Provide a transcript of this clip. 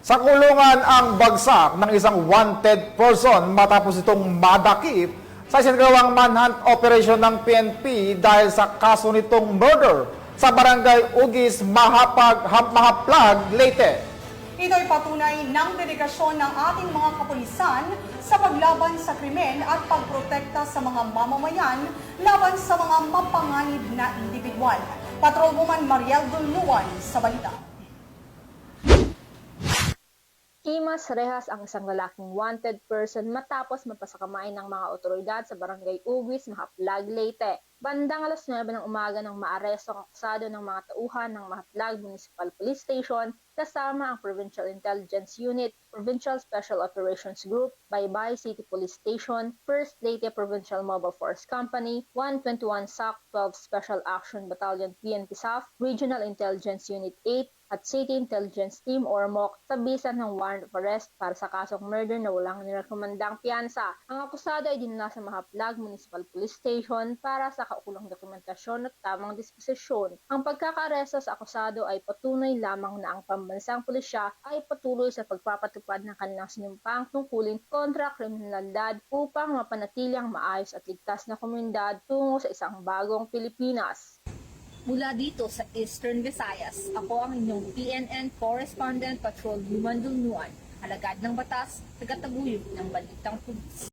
Sa kulungan ang bagsak ng isang wanted person matapos itong madakip sa isinagawang manhunt operation ng PNP dahil sa kaso nitong murder sa barangay Ugis, Mahapag, Hap- Mahaplag, Leyte. Ito'y patunay ng dedikasyon ng ating mga kapulisan sa paglaban sa krimen at pagprotekta sa mga mamamayan laban sa mga mapanganib na individual. Patrolwoman Mariel Dulnuan sa balita. Himas rehas ang isang lalaking wanted person matapos mapasakamay ng mga otoridad sa barangay Ugis, Mahaplag, Leyte. Bandang alas 9 ng umaga nang maaresto ang akusado ng mga tauhan ng Mahaplag Municipal Police Station kasama ang Provincial Intelligence Unit, Provincial Special Operations Group, Baybay City Police Station, 1st Leyte Provincial Mobile Force Company, 121 SAC 12 Special Action Battalion PNP SAF, Regional Intelligence Unit 8, at City Intelligence Team or MOC sa bisa ng warrant of arrest para sa kasong murder na walang nirekomendang piyansa. Ang akusado ay dinala sa Mahaplag Municipal Police Station para sa kaukulang dokumentasyon at tamang disposisyon. Ang pagkakaresto sa akusado ay patunay lamang na ang pambansang pulisya ay patuloy sa pagpapatupad ng kanilang sinumpang tungkulin kontra kriminalidad upang mapanatili ang maayos at ligtas na komunidad tungo sa isang bagong Pilipinas. Mula dito sa Eastern Visayas, ako ang inyong PNN Correspondent Patrol Human Dulnuan, alagad ng batas, tagataguyod ng balitang pulis.